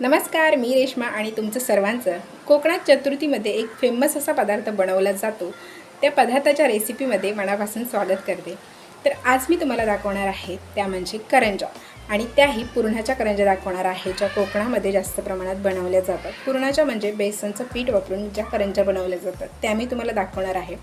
नमस्कार मी रेश्मा आणि तुमचं सर्वांचं कोकणात चतुर्थीमध्ये एक फेमस असा पदार्थ बनवला जातो. त्या पदार्थाच्या रेसिपीमध्ये मनापासून स्वागत करते. तर आज मी तुम्हाला दाखवणार आहे त्या म्हणजे करंजा. आणि त्याही पुरणाच्या करंजा दाखवणार आहे ज्या कोकणामध्ये जास्त प्रमाणात बनवल्या जातात. पुरणाच्या म्हणजे बेसनचं पीठ वापरून ज्या करंजा बनवल्या जातात त्या मी तुम्हाला दाखवणार आहे.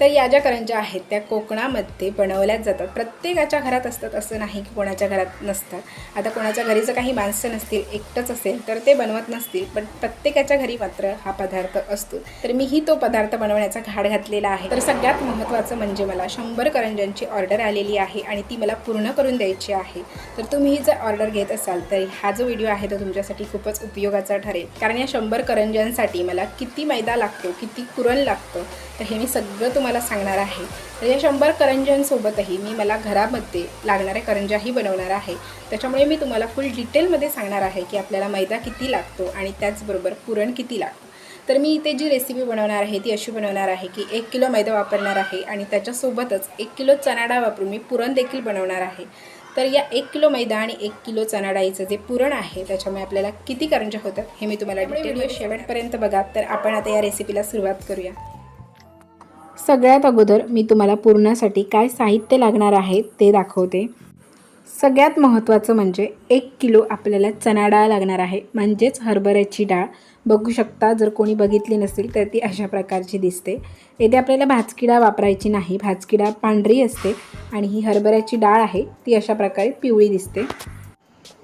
तर या ज्या करंज्या आहेत त्या कोकणामध्ये बनवल्याच जातात. प्रत्येकाच्या घरात असतात असं नाही की कोणाच्या घरात नसतात. आता कोणाच्या घरी जर काही माणसं नसतील एकटंच असेल तर ते बनवत नसतील. पण प्रत्येकाच्या घरी मात्र हा पदार्थ असतो. तर मीही तो पदार्थ बनवण्याचा घाट घातलेला आहे. तर सगळ्यात महत्त्वाचं म्हणजे मला शंभर करंज्यांची ऑर्डर आलेली आहे आणि ती मला पूर्ण करून द्यायची आहे. तर तुम्ही जर ऑर्डर घेत असाल तर हा जो व्हिडिओ आहे तो तुमच्यासाठी खूपच उपयोगाचा ठरेल. कारण या शंभर करंज्यांसाठी मला किती मैदा लागतो किती कुरण लागतं तर हे मी सगळं तुम्हाला सांगणार आहे. तर या शंभर करंजांसोबतही मी मला घरामध्ये लागणाऱ्या करंजाही बनवणार आहे. त्याच्यामुळे मी तुम्हाला फुल डिटेलमध्ये सांगणार आहे की आपल्याला मैदा किती लागतो आणि त्याचबरोबर पुरण किती लागतं. तर मी इथे जी रेसिपी बनवणार आहे ती अशी बनवणार आहे की एक किलो मैदा वापरणार आहे आणि त्याच्यासोबतच एक किलो चणा डाळ वापरून मी पुरण देखील बनवणार आहे. तर या एक किलो मैदा आणि एक किलो चणा डाळीचं जे पुरण आहे त्याच्यामुळे आपल्याला किती करंजा होतात हे मी तुम्हाला व्हिडिओ शेवटपर्यंत बघा. तर आपण आता या रेसिपीला सुरुवात करूया. सगळ्यात अगोदर मी तुम्हाला पुरणासाठी काय साहित्य लागणार आहे ते दाखवते. सगळ्यात महत्त्वाचं म्हणजे एक किलो आपल्याला चणा डाळ लागणार आहे म्हणजेच हरभऱ्याची डाळ. बघू शकता जर कोणी बघितली नसेल तर ती अशा प्रकारची दिसते. येथे आपल्याला भाजकी डाळ वापरायची नाही भाजकी डाळ पांढरी असते आणि ही हरभऱ्याची डाळ आहे ती अशा प्रकारे पिवळी दिसते.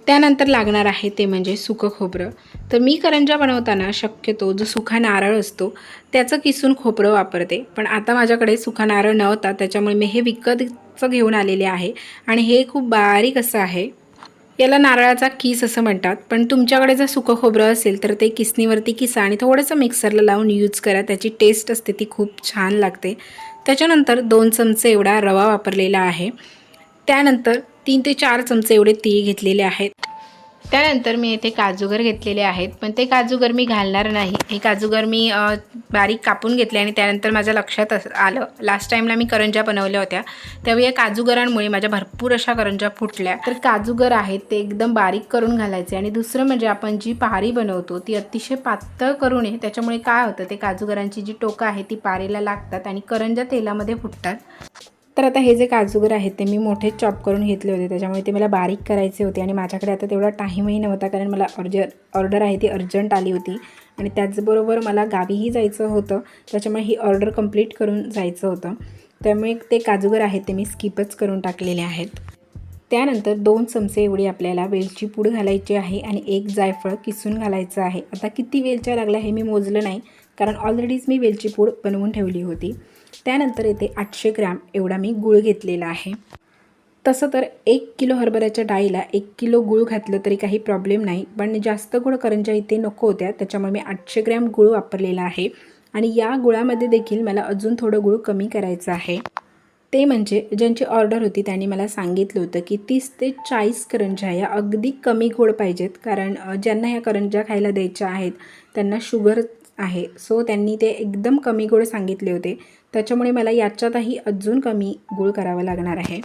त्यानंतर लागणार आहे ते म्हणजे सुकं खोबरं. तर मी करंजा बनवताना शक्यतो जो सुखा नारळ असतो त्याचं किसून खोबरं वापरते. पण आता माझ्याकडे सुखा नारळ नव्हता त्याच्यामुळे मी हे विकतचं घेऊन आलेले आहे. आणि हे खूप बारीक असं आहे. याला नारळाचा किस असं म्हणतात. पण तुमच्याकडे जर सुकं खोबरं असेल तर ते किसणीवरती किसा आणि थोडंसं मिक्सरला लावून यूज करा. त्याची टेस्ट असते ती खूप छान लागते. त्याच्यानंतर दोन चमचे एवढा रवा वापरलेला आहे. त्यानंतर तीन ते चार चमचे एवढे तीळ घेतलेले आहेत. त्यानंतर मी येथे काजूगर घेतलेले आहेत. पण ते काजूगर मी घालणार नाही. हे काजूगर मी बारीक कापून घेतले आणि त्यानंतर माझ्या लक्षात आलं. लास्ट टाईमला मी करंजा बनवल्या होत्या. त्यावेळी या काजूगरांमुळे माझ्या भरपूर अशा करंजा फुटल्या. तर काजूगर आहेत ते एकदम बारीक करून घालायचे आणि दुसरं म्हणजे आपण जी पारी बनवतो ती अतिशय पातळ करू नये त्याच्यामुळे काय होतं ते काजूगरांची जी टोकं आहे ती पारीला लागतात आणि करंजा तेलामध्ये फुटतात. तर आता हे जे काजूगर आहेत ते मी मोठे चॉप करून घेतले होते. त्याच्यामुळे ते मला बारीक करायचे होते आणि माझ्याकडे आता तेवढा टाईमही नव्हता कारण मला अर्ज ऑर्डर आहे ती अर्जंट आली होती. आणि त्याचबरोबर मला गावीही जायचं होतं. त्याच्यामुळे ही ऑर्डर कंप्लीट करून जायचं होतं. त्यामुळे ते काजूगर आहेत ते मी स्किपच करून टाकलेले आहेत. त्यानंतर दोन चमचे एवढी आपल्याला वेलची पूड घालायची आहे आणि एक जायफळ किसून घालायचं आहे. आता किती वेलच्या लागल्या हे मी मोजलं नाही कारण ऑलरेडीच मी वेलची पूड बनवून ठेवली होती. त्यानंतर येथे आठशे ग्रॅम एवढा मी गूळ घेतलेला आहे. तसं तर एक किलो हरभऱ्याच्या डाळीला एक किलो गूळ घातलं तरी काही प्रॉब्लेम नाही. पण जास्त गुळ करंजा इथे नको होत्या त्याच्यामुळे मी आठशे ग्रॅम गूळ वापरलेला आहे. आणि या गुळामध्ये देखील मला अजून थोडं गूळ कमी करायचं आहे. ते म्हणजे ज्यांची ऑर्डर होती त्यांनी मला सांगितलं होतं की तीस ते चाळीस करंज्या या अगदी कमी गोड पाहिजेत. कारण ज्यांना ह्या करंज्या खायला द्यायच्या आहेत त्यांना शुगर आहे. सो त्यांनी ते एकदम कमी गोड सांगितले होते. त्याच्यामुळे मला याच्यातही अजून कमी गुळ करावा लागणार आहे.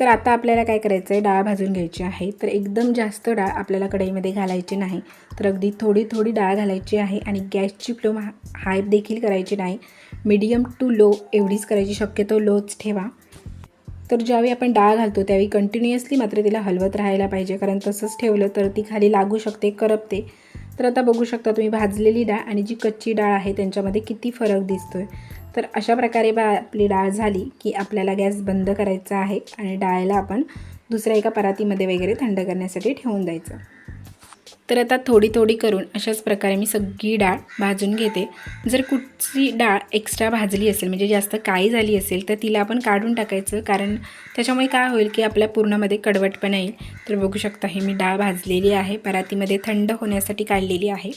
तर आता आपल्याला काय करायचं आहे डाळ भाजून घ्यायची आहे. तर एकदम जास्त डाळ आपल्याला कढईमध्ये घालायची नाही. तर अगदी थोडी थोडी डाळ घालायची आहे आणि गॅसची फ्लेम हाय देखील करायची नाही. मीडियम टू लो एवढीच करायची. शक्यतो लोच ठेवा. तर ज्यावेळी आपण डाळ घालतो त्यावेळी कंटिन्युअसली मात्र तिला हलवत राहायला पाहिजे. कारण तसंच ठेवलं तर ती खाली लागू शकते करपते. तर आता बघू शकता तुम्ही भाजलेली डाळ आणि जी कच्ची डाळ आहे त्यांच्यामध्ये किती फरक दिसतोय. तर अशा प्रकारे बा आपली डाळ झाली की आपल्याला गॅस बंद करायचा आहे आणि डाळीला आपण दुसऱ्या एका परातीमध्ये वगैरे थंड करण्यासाठी ठेवून द्यायचं. तर आता थोडी थोडी करून अशाच प्रकारे मी सगळी डाळ भाजून घेते. जर कुठची डाळ एक्स्ट्रा भाजली असेल म्हणजे जास्त काळी झाली असेल तर तिला आपण काढून टाकायचं. कारण त्याच्यामुळे काय होईल की आपल्या पूर्णामध्ये कडवटपणा येईल. तर बघू शकता हे मी डाळ भाजलेली आहे. परातीमध्ये थंड होण्यासाठी काढलेली आहे.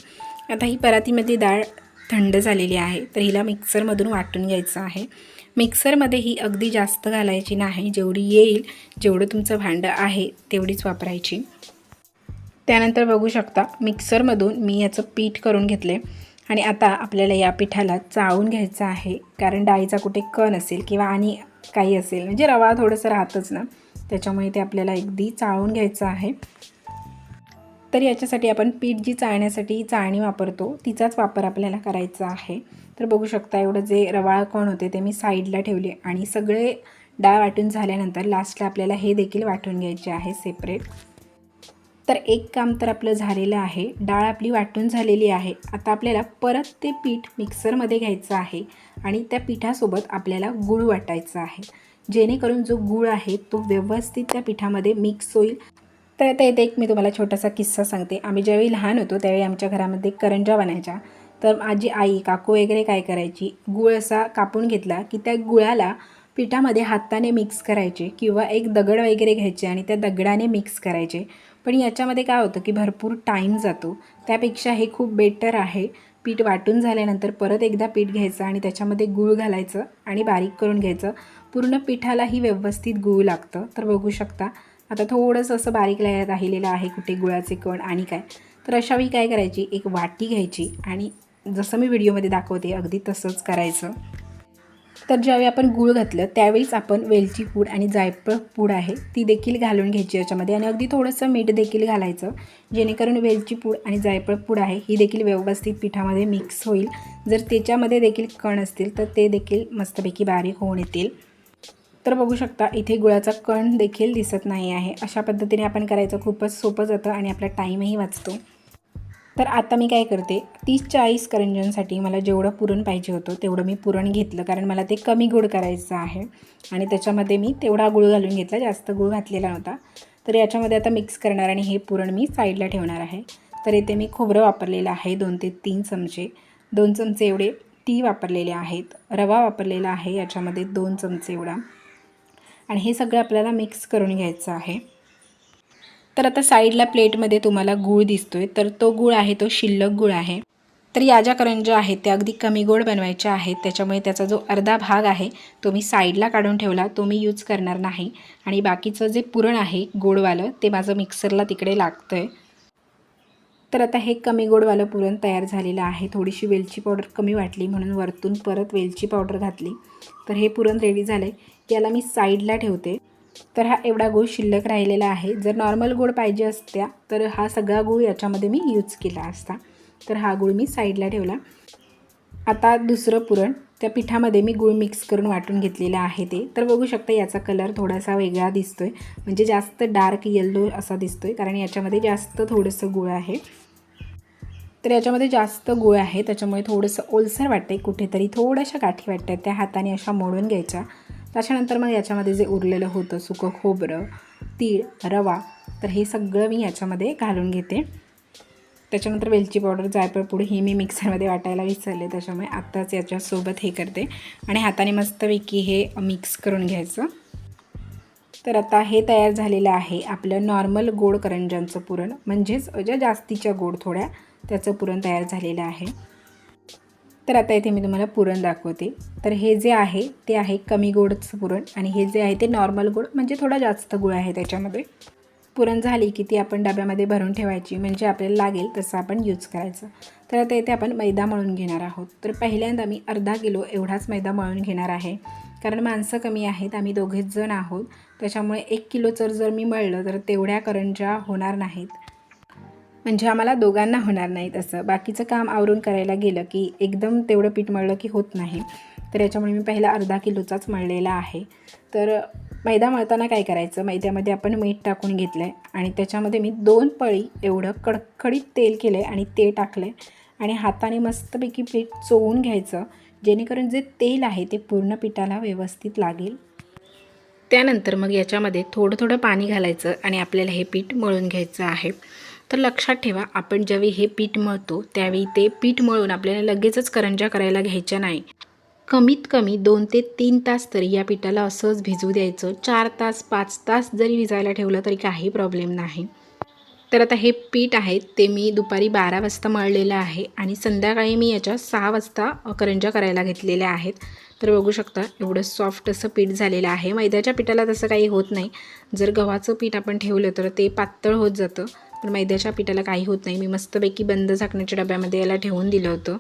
आता ही परातीमध्ये डाळ थंड झालेली आहे. तर हिला मिक्सरमधून वाटून घ्यायचं आहे. मिक्सरमध्ये ही अगदी जास्त घालायची नाही. जेवढी येईल जेवढं तुमचं भांडं आहे तेवढीच वापरायची. त्यानंतर बघू शकता मिक्सरमधून मी याचं पीठ करून घेतले. आणि आता आपल्याला या पिठाला चाळून घ्यायचं आहे. कारण डाळीचा कुठे कण असेल किंवा आणि काही असेल म्हणजे रवा थोडंसं राहतच ना. त्याच्यामुळे ते आपल्याला अगदी चाळून घ्यायचं आहे. तर याच्यासाठी आपण पीठ जी चाळण्यासाठी चाळणी वापरतो तिचाच वापर आपल्याला करायचा आहे. तर बघू शकता एवढं जे रवाळ कण होते ते मी साईडला ठेवले आणि सगळे डाळ वाटून झाल्यानंतर लास्टला आपल्याला हे देखील वाटून घ्यायचे आहे सेपरेट तर एक काम तर आपलं झालेलं आहे. डाळ आपली वाटून झालेली आहे. आता आपल्याला परत ते पीठ मिक्सरमध्ये घ्यायचं आहे आणि त्या पिठासोबत आपल्याला गूळ वाटायचा आहे. जेणेकरून जो गूळ आहे तो व्यवस्थित त्या पिठामध्ये मिक्स होईल. तर आता येते एक मी तुम्हाला छोटासा किस्सा सांगते. आम्ही ज्यावेळी लहान होतो त्यावेळी आमच्या घरामध्ये करंजा बनायच्या. तर माझी आई काकू वगैरे काय करायची? गूळ असा कापून घेतला की त्या गुळाला पिठामध्ये हाताने मिक्स करायचे किंवा एक दगड वगैरे घ्यायचे आणि त्या दगडाने मिक्स करायचे. पण याच्यामध्ये काय होतं की भरपूर टाईम जातो. त्यापेक्षा हे खूप बेटर आहे. पीठ वाटून झाल्यानंतर परत एकदा पीठ घ्यायचं आणि त्याच्यामध्ये गूळ घालायचं आणि बारीक करून घ्यायचं. पूर्ण पिठालाही व्यवस्थित गूळ लागतं. तर बघू शकता. आता थोडंसं असं बारीक राहिलेलं आहे कुठे गुळाचे कण आणि काय. तर अशा वेळी काय करायची? एक वाटी घ्यायची आणि जसं मी व्हिडिओमध्ये दाखवते अगदी तसंच करायचं. तर ज्यावेळी आपण गूळ घातलं त्यावेळीच आपण वेलची पूड आणि जायफळ पूड आहे ती देखील घालून घ्यायची याच्यामध्ये. आणि अगदी थोडंसं मीठ देखील घालायचं जेणेकरून वेलची पूड आणि जायफळ पूड आहे ही देखील व्यवस्थित पिठामध्ये मिक्स होईल. जर त्याच्यामध्ये देखील कण असतील तर ते देखील मस्तपैकी बारीक होऊन येतील. तर बघू शकता इथे गुळाचा कण देखील दिसत नाही आहे अशा पद्धतीने आपण करायचं खूपच सोपं जातं आणि आपला टाईमही वाचतो. तर आता मी काय करते तीस चाळीस करंजांसाठी मला जेवढं पुरण पाहिजे होतं तेवढं मी पुरण घेतलं. कारण मला ते कमी गुळ करायचं आहे. आणि त्याच्यामध्ये मी तेवढा गुळ घालून घेतला जास्त गुळ घातलेला नव्हता. तर याच्यामध्ये आता मिक्स करणार आणि हे पुरण मी साईडला ठेवणार आहे. तर येथे मी खोबरं वापरलेलं आहे दोन ते तीन चमचे. दोन चमचे एवढे ती वापरलेले आहेत. रवा वापरलेला आहे याच्यामध्ये दोन चमचे एवढा. आणि हे सगळं आपल्याला मिक्स करून घ्यायचं आहे. तर आता साईडला प्लेटमध्ये तुम्हाला गूळ दिसतोय. तर तो गूळ आहे तो शिल्लक गूळ आहे. तर या ज्या करंज्या आहेत त्या अगदी कमी गोड बनवायच्या आहेत. त्याच्यामुळे त्याचा जो अर्धा भाग आहे तो मी साईडला काढून ठेवला. तो मी यूज करणार नाही. आणि बाकीचं जे पुरण आहे गोडवालं ते माझं मिक्सरला तिकडे लागतं आहे तर आता हे कमी गोडवालं पुरण तयार झालेलं आहे. थोडीशी वेलची पावडर कमी वाटली म्हणून वरतून परत वेलची पावडर घातली. तर हे पुरण रेडी झालं आहे याला मी साईडला ठेवते. तर हा एवढा गूळ शिल्लक राहिलेला आहे. जर नॉर्मल गूळ पाहिजे असत्या तर हा सगळा गूळ याच्यामध्ये मी यूज केला असता. तर हा गूळ मी साईडला ठेवला. आता दुसरं पुरण त्या पिठामध्ये मी गूळ मिक्स करून वाटून घेतलेलं आहे ते. तर बघू शकता याचा कलर थोडासा वेगळा दिसतो आहे म्हणजे जास्त डार्क येल्लो असा दिसतो आहे कारण याच्यामध्ये जास्त थोडंसं गूळ आहे. तर याच्यामध्ये जास्त गूळ आहे त्याच्यामुळे थोडंसं ओलसर वाटतं आहे कुठेतरी थोड्याशा गाठी वाटतात त्या हाताने अशा मोडून घ्यायच्या. त्याच्यानंतर मग याच्यामध्ये जे उरलेलं होतं सुकं खोबरं तीळ रवा तर हे सगळं मी याच्यामध्ये घालून घेते. त्याच्यानंतर वेलची पावडर जायफळ पुढे हे मी मिक्सरमध्ये वाटायला विसरले त्याच्यामुळे आत्ताच याच्यासोबत हे करते. आणि हाताने मस्तपैकी हे मिक्स करून घ्यायचं. तर आता हे तयार झालेलं आहे आपलं नॉर्मल गोड करंजांचं पुरण म्हणजेच ज्या जास्तीच्या गोड थोड्या त्याचं पुरण तयार झालेलं आहे. तर आता इथे मी तुम्हाला पुरण दाखवते. तर हे जे आहे ते आहे कमी गोडचं पुरण आणि हे जे आहे ते नॉर्मल गोड म्हणजे थोडा जास्त गुळ आहे त्याच्यामध्ये. पुरण झाली की ती आपण डब्यामध्ये भरून ठेवायची म्हणजे आपल्याला लागेल तसं आपण यूज करायचं. तर आता इथे आपण मैदा मळून घेणार आहोत. तर पहिल्यांदा मी अर्धा किलो एवढाच मैदा मळून घेणार आहे. कारण माणसं कमी आहेत आम्ही दोघेच जण आहोत. त्याच्यामुळे एक किलोचं जर मी मळलं तर तेवढ्या करंजा होणार नाहीत. म्हणजे आम्हाला दोघांना होणार नाही तसं बाकीचं काम आवरून करायला गेलं की एकदम तेवढं पीठ मळलं की होत नाही. तर याच्यामुळे मी पहिला अर्धा किलोचाच मळलेला आहे. तर मैदा मळताना काय करायचं? मैद्यामध्ये आपण मीठ टाकून घेतलं आहे आणि त्याच्यामध्ये मी दोन पळी एवढं कडकडीत तेल केलं आहे आणि ते टाकलं आहे आणि हाताने मस्तपैकी पीठ चोवून घ्यायचं जेणेकरून जे तेल आहे ते पूर्ण पिठाला व्यवस्थित लागेल. त्यानंतर मग याच्यामध्ये थोडं थोडं पाणी घालायचं आणि आपल्याला हे पीठ मळून घ्यायचं आहे. तर लक्षात ठेवा आपण ज्यावेळी हे पीठ मळतो त्यावेळी ते पीठ मळून आपल्याला लगेचच करंजा करायला घ्यायच्या नाही. कमीत कमी दोन ते तीन तास तरी या पिठाला असंच भिजू द्यायचं. चार तास पाच तास जरी भिजायला ठेवलं तरी काही प्रॉब्लेम नाही. तर आता हे पीठ आहे ते मी दुपारी बारा वाजता मळलेलं आहे आणि संध्याकाळी मी याच्या सहा वाजता करंजा करायला घेतलेल्या आहेत. तर बघू शकता एवढं सॉफ्ट असं पीठ झालेलं आहे. मैद्याच्या पिठाला तसं काही होत नाही. जर गव्हाचं पीठ आपण ठेवलं तर ते पातळ होत जातं. पण मैद्याच्या पिठाला काही होत नाही. मी मस्तपैकी बंद झाकण्याच्या डब्यामध्ये याला ठेवून दिलं होतं.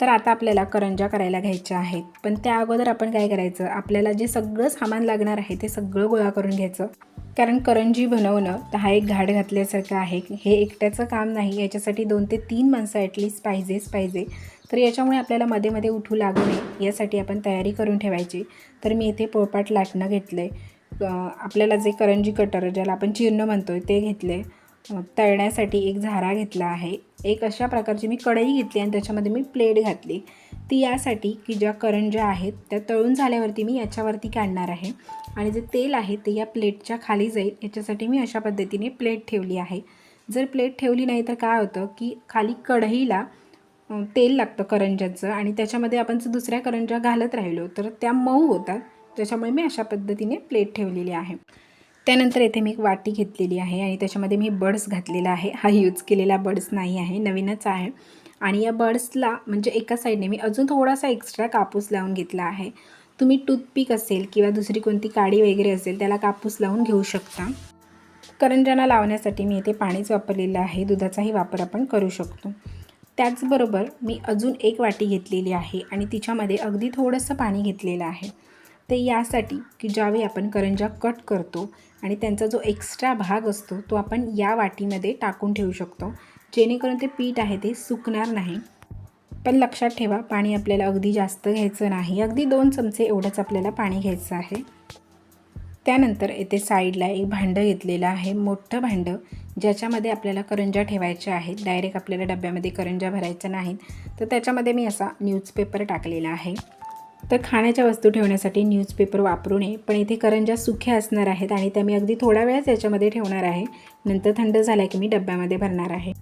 तर आता आपल्याला करंजा करायला घ्यायच्या आहेत. पण त्या अगोदर आपण काय करायचं? आपल्याला जे सगळं सामान लागणार आहे ते सगळं गोळा करून घ्यायचं. कारण करंजी बनवणं तर हा एक घाट घातल्यासारखं आहे. हे एकट्याचं काम नाही. याच्यासाठी दोन ते तीन माणसं ॲटलीस्ट पाहिजेच पाहिजे. तर याच्यामुळे आपल्याला मध्ये मध्ये उठू लागू नये. यासाठी आपण तयारी करून ठेवायची. तर मी इथे पोळपाट लाटणं घेतलं आहे आपल्याला जे करंजी कटर ज्याला आपण चिरणं म्हणतो आहे ते घेतलं आहे तळण्यासाठी एक झारा घेतला आहे. एक अशा प्रकारची मी कढई घेतली आणि त्याच्यामध्ये मी प्लेट घातली. ती यासाठी की ज्या करंज्या आहेत त्या तळून झाल्यावरती मी याच्यावरती काढणार आहे. आणि जे तेल आहे ते या प्लेटच्या खाली जाईल. याच्यासाठी मी अशा पद्धतीने प्लेट ठेवली आहे. जर प्लेट ठेवली नाही तर काय होतं की खाली कढईला तेल लागतं करंज्याचं आणि त्याच्यामध्ये आपण जर दुसऱ्या करंज्या घालत राहिलो तर त्या मऊ होतात. त्याच्यामुळे मी अशा पद्धतीने प्लेट ठेवलेली आहे. त्यानंतर येथे मी एक वाटी घेतलेली आहे आणि त्याच्यामध्ये मी बड्स घातलेला आहे. हा यूज केलेला बड्स नाही आहे नवीनच आहे. आणि या बड्सला म्हणजे एका साईडने मी अजून थोडासा एक्स्ट्रा कापूस लावून घेतला आहे. तुम्ही टूथपिक असेल किंवा दुसरी कोणती काडी वगैरे असेल त्याला कापूस लावून घेऊ शकता. करंज्यांना लावण्यासाठी मी इथे पाणीच वापरलेलं आहे. दुधाचाही वापर आपण करू शकतो. त्याचबरोबर मी अजून एक वाटी घेतलेली आहे आणि तिच्यामध्ये अगदी थोडंसं पाणी घेतलेलं आहे. ते यासाठी की ज्यावेळी आपण करंजा कट करतो आणि त्यांचा जो एक्स्ट्रा भाग असतो तो आपण या वाटीमध्ये टाकून ठेवू शकतो. जेणेकरून ते पीठ आहे ते सुकणार नाही. पण लक्षात ठेवा पाणी आपल्याला अगदी जास्त घ्यायचं नाही. अगदी दोन चमचे एवढंच आपल्याला पाणी घ्यायचं आहे. त्यानंतर येथे साईडला एक भांडं घेतलेलं आहे. मोठं भांडं ज्याच्यामध्ये आपल्याला करंजा ठेवायच्या आहेत. डायरेक्ट आपल्याला डब्यामध्ये करंजा भरायच्या नाहीत. तर त्याच्यामध्ये मी असा न्यूजपेपर टाकलेला आहे. तर खाण्याच्या वस्तू ठेवण्यासाठी न्यूजपेपर वापरू नये. पण इथे करंजा सुख्या असणार आहेत आणि त्या मी अगदी थोडा वेळच याच्यामध्ये ठेवणार आहे. नंतर थंड झाल्या की मी डब्यामध्ये भरणार आहे.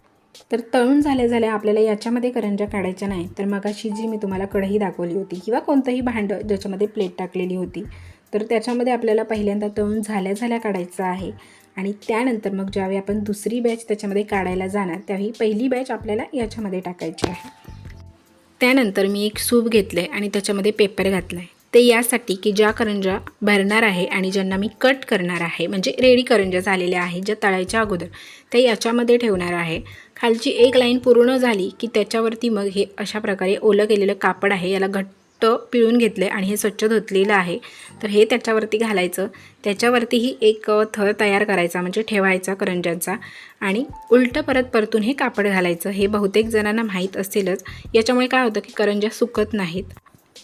तर तळून झाल्या झाल्या आपल्याला याच्यामध्ये करंजा काढायच्या नाही. तर मग अशी जी मी तुम्हाला कढई दाखवली होती किंवा कोणतंही भांडं ज्याच्यामध्ये प्लेट टाकलेली होती तर त्याच्यामध्ये आपल्याला पहिल्यांदा तळून झाल्या झाल्या काढायचं आहे. आणि त्यानंतर मग ज्यावेळी आपण दुसरी बॅच त्याच्यामध्ये काढायला जाणार त्यावेळी पहिली बॅच आपल्याला याच्यामध्ये टाकायची आहे. त्यानंतर मी एक सूप घेतलं आहे आणि त्याच्यामध्ये पेपर घातला आहे ते यासाठी की ज्या करंजा भरणार आहे आणि ज्यांना मी कट करणार आहे म्हणजे रेडी करंजा झालेल्या आहे ज्या तळायच्या अगोदर ते याच्यामध्ये ठेवणार आहे. खालची एक लाईन पूर्ण झाली की त्याच्यावरती मग हे अशा प्रकारे ओलं केलेलं कापड आहे याला घट्ट पिळून घेतलं आहे आणि हे स्वच्छ धुतलेलं आहे. तर हे त्याच्यावरती घालायचं. त्याच्यावरतीही एक थर तयार करायचा म्हणजे ठेवायचा करंजांचा आणि उलटं परत परतून हे कापड घालायचं. हे बहुतेक जणांना माहीत असेलच याच्यामुळे काय होतं की करंजा सुकत नाहीत.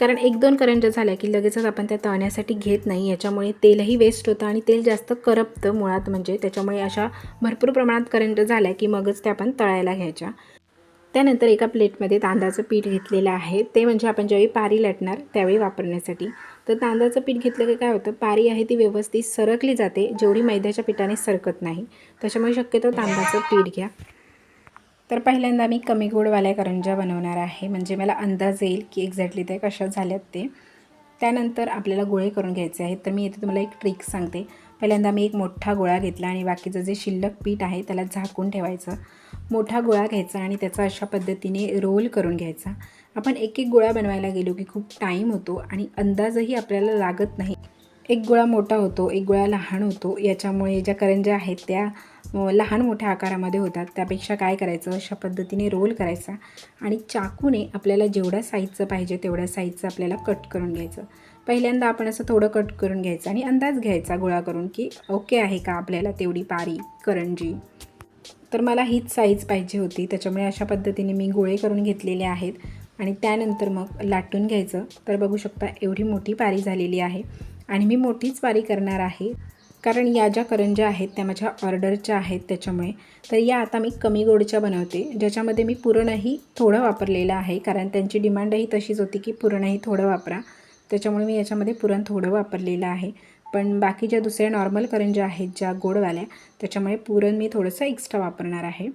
कारण एक दोन करंजा झाल्या की लगेचच आपण त्या तळण्यासाठी घेत नाही. याच्यामुळे तेलही वेस्ट होतं आणि तेल जास्त करपतं मुळात. म्हणजे त्याच्यामुळे अशा भरपूर प्रमाणात करंजा झाल्या की मगच त्या आपण तळायला घ्यायच्या. त्यानंतर एका प्लेटमध्ये तांदळाचं पीठ घेतलेलं आहे. ते म्हणजे आपण ज्यावेळी पारी लाटणार त्यावेळी वापरण्यासाठी. तर तांदळाचं पीठ घेतलं की काय होतं पारी आहे ती व्यवस्थित सरकली जाते जेवढी मैद्याच्या पिठाने सरकत नाही. त्याच्यामुळे शक्यतो तांदळाचं पीठ घ्या. तर पहिल्यांदा मी कमी गोडवाल्या करंजा बनवणार आहे. म्हणजे मला अंदाज येईल की एक्झॅक्टली ते कशा झाल्यात ते. त्यानंतर आपल्याला गोळे करून घ्यायचे आहेत. तर मी इथे तुम्हाला एक ट्रिक सांगते. पहिल्यांदा मी एक मोठा गोळा घेतला आणि बाकीचं जे शिल्लक पीठ आहे त्याला झाकून ठेवायचं. मोठा गोळा घ्यायचा आणि त्याचा अशा पद्धतीने रोल करून घ्यायचा. आपण एक एक गोळा बनवायला गेलो की खूप टाईम होतो आणि अंदाजही आपल्याला लागत नाही. एक गोळा मोठा होतो एक गोळा लहान होतो याच्यामुळे ज्या करंज्या आहेत त्या लहान मोठ्या आकारामध्ये होतात. त्यापेक्षा काय करायचं? अशा पद्धतीने रोल करायचा आणि चाकूने आपल्याला जेवढ्या साईजचं पाहिजे तेवढ्या साईजचं आपल्याला कट करून घ्यायचं. पहिल्यांदा आपण असं थोडं कट करून घ्यायचं आणि अंदाज घ्यायचा गोळा करून की ओके आहे का आपल्याला तेवढी पारी करंजी? तर मला हीच साईज पाहिजे होती. त्याच्यामुळे अशा पद्धतीने मी गोळे करून घेतलेले आहेत. आणि त्यानंतर मग लाटून घ्यायचं. तर बघू शकता एवढी मोठी पारी झालेली आहे. आणि मी मोठीच पारी करणार आहे. कारण या ज्या करंज्या आहेत त्या माझ्या ऑर्डरच्या आहेत त्याच्यामुळे. तर या आता मी कमी गोडच्या बनवते. ज्याच्यामध्ये मी पुरणही थोडं वापरलेलं आहे. कारण त्यांची डिमांडही तशीच होती की पुरणही थोडं वापरा. त्याच्यामुळे मी याच्यामध्ये पुरण थोडं वापरलेलं आहे. पण बाकी ज्या दुसऱ्या नॉर्मल करंज्या आहेत ज्या गोडवाल्या त्याच्यामुळे पुरण मी थोडंसं एक्स्ट्रा वापरणार आहे.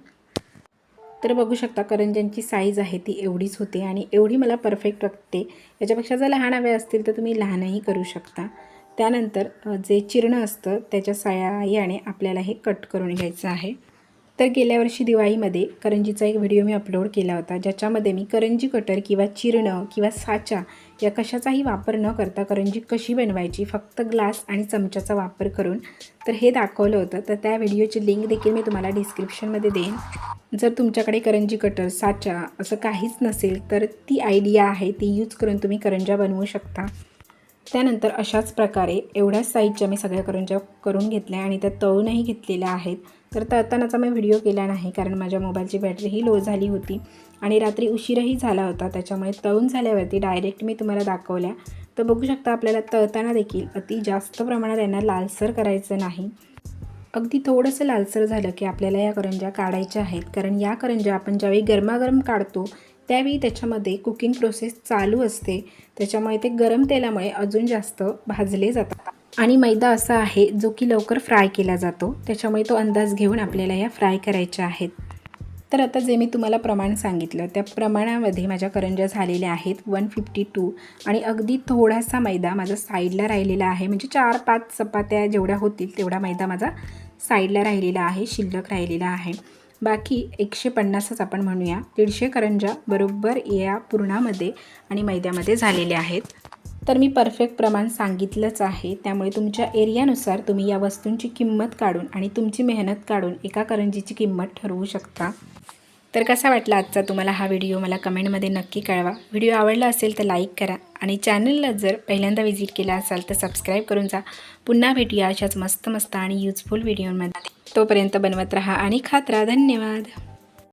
तर बघू शकता करंज्यांची साईज आहे ती एवढीच होते आणि एवढी मला परफेक्ट वाटते. याच्यापेक्षा जर लहान हवे असतील तर तुम्ही लहानही करू शकता. त्यानंतर जे चिरणं असतं त्याच्या साह्याने आपल्याला हे कट करून घ्यायचं आहे. तर गेल्या वर्षी दिवाळीमध्ये करंजीचा एक व्हिडिओ मी अपलोड केला होता ज्याच्यामध्ये मी करंजी कटर किंवा चिरणं किंवा साचा या कशाचाही वापर न करता करंजी कशी बनवायची फक्त ग्लास आणि चमच्याचा वापर करून. तर हे दाखवलं होतं. तर त्या व्हिडिओची लिंक देखील मी तुम्हाला डिस्क्रिप्शनमध्ये देईन. जर तुमच्याकडे करंजी कटर साचा असं काहीच नसेल तर ती आयडिया आहे ती यूज करून तुम्ही करंजा बनवू शकता. त्यानंतर अशाच प्रकारे एवढ्याच साईजच्या मी सगळ्या करंज्या करून घेतल्या आणि त्या तळूनही घेतलेल्या आहेत. तर तळतानाचा मी व्हिडिओ केला नाही कारण माझ्या मोबाईलची बॅटरीही लो झाली होती आणि रात्री उशीरही झाला होता. त्याच्यामुळे तळून झाल्यावरती डायरेक्ट मी तुम्हाला दाखवल्या. तर बघू शकता आपल्याला तळताना देखील अति जास्त प्रमाणात यांना लालसर करायचं नाही. अगदी थोडंसं लालसर झालं की आपल्याला या करंज्या काढायच्या आहेत. कारण या करंज्या आपण ज्यावेळी गरमागरम काढतो त्यावेळी त्याच्यामध्ये कुकिंग प्रोसेस चालू असते. त्याच्यामुळे ते गरम तेलामुळे अजून जास्त भाजले जातात. आणि मैदा असा आहे जो की लवकर फ्राय केला जातो. त्याच्यामुळे तो अंदाज घेऊन आपल्याला या फ्राय करायच्या आहेत. तर आता जे मी तुम्हाला प्रमाण सांगितलं त्या प्रमाणामध्ये माझ्या करंज्या झालेल्या आहेत वन फिफ्टी टू आणि अगदी थोडासा मैदा माझा साईडला राहिलेला आहे. म्हणजे चार पाच चपात्या जेवढ्या होतील तेवढा मैदा माझा साईडला राहिलेला आहे शिल्लक राहिलेला आहे. बाकी एकशे पन्नासच आपण म्हणूया. दीडशे करंजा बरोबर या पूर्णामध्ये आणि मैद्यामध्ये झालेल्या आहेत. तर मी परफेक्ट प्रमाण सांगितलंच आहे. त्यामुळे तुमच्या एरियानुसार तुम्ही या वस्तूंची किंमत काढून आणि तुमची मेहनत काढून एका करंजीची किंमत ठरवू शकता. तर कसा वाटला आजचा तुम्हाला हा व्हिडिओ? मला कमेंटमध्ये नक्की कळवा. व्हिडिओ आवडला असेल तर लाईक करा आणि चॅनलला जर पहिल्यांदा व्हिजिट केला असाल तर सबस्क्राईब करून जा. पुन्हा भेटूया अशाच मस्त मस्त आणि युजफुल व्हिडिओमध्ये. तोपर्यंत बनवत राहा आणि खात राहा. धन्यवाद.